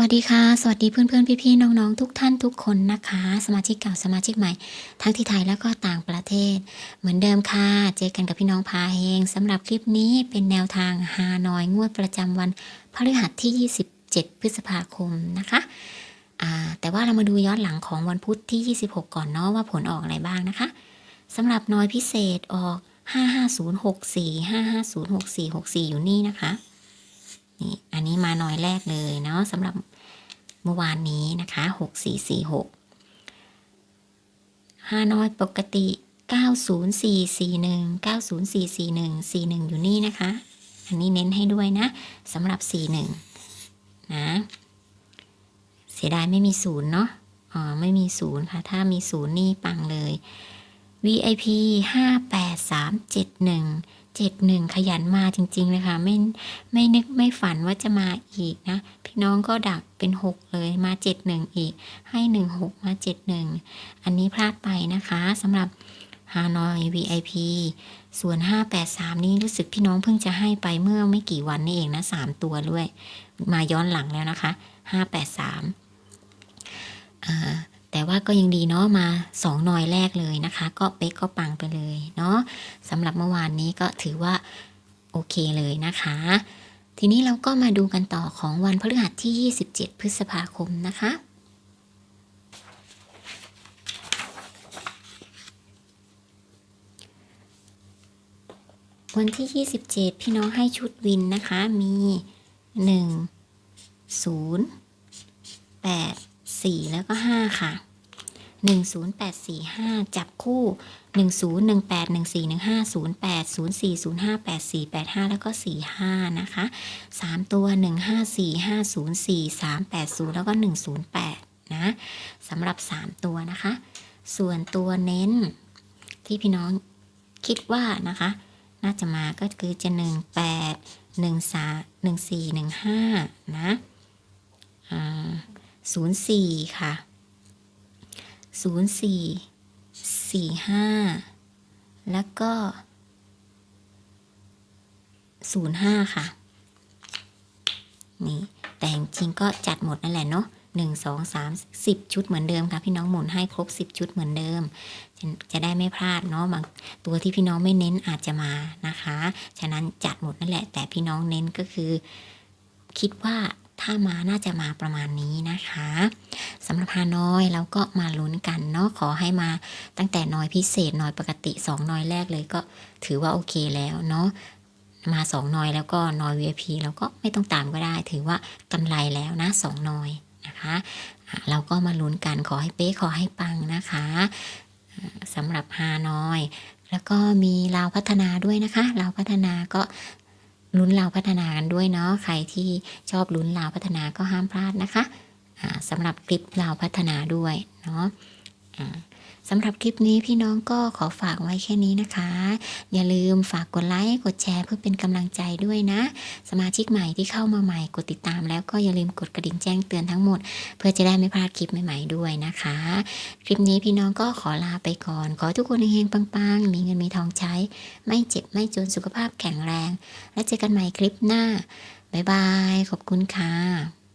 วัสดีค่ะ สวัสดีเพื่อนๆพี่ๆน้องๆ ทุกท่านทุกคนนะคะ สมาชิกเก่าสมาชิกใหม่ ทั้งที่ไทยแล้วก็ต่างประเทศ เหมือนเดิมค่ะ เจอกันกับพี่น้องพาเฮงสำหรับคลิปนี้เป็นแนวทางฮานอยงวดประจำวันพฤหัสที่ 27 พฤษภาคมนะคะแต่ว่าเรามาดูย้อนหลังของวันพุธที่ 26 ก่อนเนาะว่าผลออกอะไรบ้างนะคะสำหรับน้อยพิเศษออก 55064 55064 64 อยู่นี่นะคะ นี่อันนี้มาหน่อยแรกเลยเนาะสำหรับเมื่อวานนี้นะคะหกสี่สี่หกฮานอยปกติเก้าศูนย์สี่สี่หนึ่งเก้าศูนย์สี่สี่หนึ่งสี่หนึ่งอยู่นี่นะคะ อันนี้เน้นให้ด้วยนะสำหรับสี่หนึ่งนะ เสียดายไม่มีศูนย์เนาะอ๋อไม่มีศูนย์ค่ะ ถ้ามีศูนย์นี่ปังเลย VIP ห้าแปดสาม เจ็ดหนึ่งขยันมาจริงๆเลยค่ะไม่ไม่นึกไม่ฝันว่าจะมาอีกนะ พี่น้องก็ดักเป็นหกเลยมาเจ็ดหนึ่งอีก ให้หนึ่งหกมาเจ็ดหนึ่งอันนี้พลาดไปนะคะสำหรับฮานอย VIP ส่วน 583 นี่รู้สึกพี่น้องเพิ่งจะให้ไปเมื่อไม่กี่วันนี่เองนะสามตัวด้วย มาย้อนหลังแล้วนะคะ 583อ่า แต่ว่าก็ยังดีเนาะมาสองหน่อยแรกเลยนะคะ ก็เป๊กก็ปังไปเลยเนาะสำหรับเมื่อวานนี้ก็ถือว่าโอเคเลยนะคะ ทีนี้เราก็มาดูกันต่อของวันพฤหัสที่ 27 พฤษภาคมนะคะวันที่ 27 พี่น้องให้ชุดวินนะคะ มี 1 0 8 4 แล้วก็ 5 ค่ะ 10845 จับคู่ 101814150804058485 แล้วก็ 45 นะคะ 3 ตัว 154504 380 แล้วก็ 108 นะสำหรับ 3 ตัวนะคะ ส่วนตัวเน้นที่พี่น้องคิดว่านะคะ น่าจะมาก็คือจะ 18 13 14 15 นะอ่า 04 ค่ะศูนย์สี่สี่ห้าแล้วก็ศูนย์ห้าค่ะ นี่ แต่จริงก็จัดหมดนั่นแหละเนาะหนึ่งสองสามสิบชุดเหมือนเดิมค่ะ พี่น้องหมุนให้ครบสิบชุดเหมือนเดิม จะจะได้ไม่พลาดเนาะบางตัวที่พี่น้องไม่เน้นอาจจะมานะคะ ฉะนั้นจัดหมดนั่นแหละ แต่พี่น้องเน้นก็คือ คิดว่า ถ้ามาน่าจะมาประมาณนี้นะคะสำหรับฮานอยเราก็มาลุ้นกันเนาะขอให้มาตั้งแต่น้อยพิเศษน้อยปกติ 2 น้อยแรกเลยก็ถือว่าโอเคแล้วเนาะมา 2 น้อยแล้วก็น้อย VIP เราก็ไม่ต้องตามก็ได้ ถือว่ากำไรแล้วนะ 2 น้อยนะคะเราก็มาลุ้นกันขอให้เป๊ะขอให้ปังนะคะสำหรับฮานอย แล้วก็มีลาวพัฒนาด้วยนะคะลาวพัฒนาก็ ลุ้นราวพัฒนากันด้วยเนาะใครที่ชอบลุ้นราวพัฒนาก็ห้ามพลาดนะคะสำหรับคลิปเราพัฒนาด้วยเนาะ สำหรับคลิปนี้พี่น้องก็ขอฝากไว้แค่นี้นะคะ อย่าลืมฝากกดไลค์กดแชร์เพื่อเป็นกำลังใจด้วยนะ สมาชิกใหม่ที่เข้ามาใหม่กดติดตาม แล้วก็อย่าลืมกดกระดิ่งแจ้งเตือนทั้งหมด เพื่อจะได้ไม่พลาดคลิปใหม่ๆด้วยนะคะ คลิปนี้พี่น้องก็ขอลาไปก่อน ขอทุกคนเฮงปังๆ มีเงินมีทองใช้ ไม่เจ็บไม่จนสุขภาพแข็งแรง และเจอกันใหม่คลิปหน้าบ๊ายบาย ขอบคุณค่ะ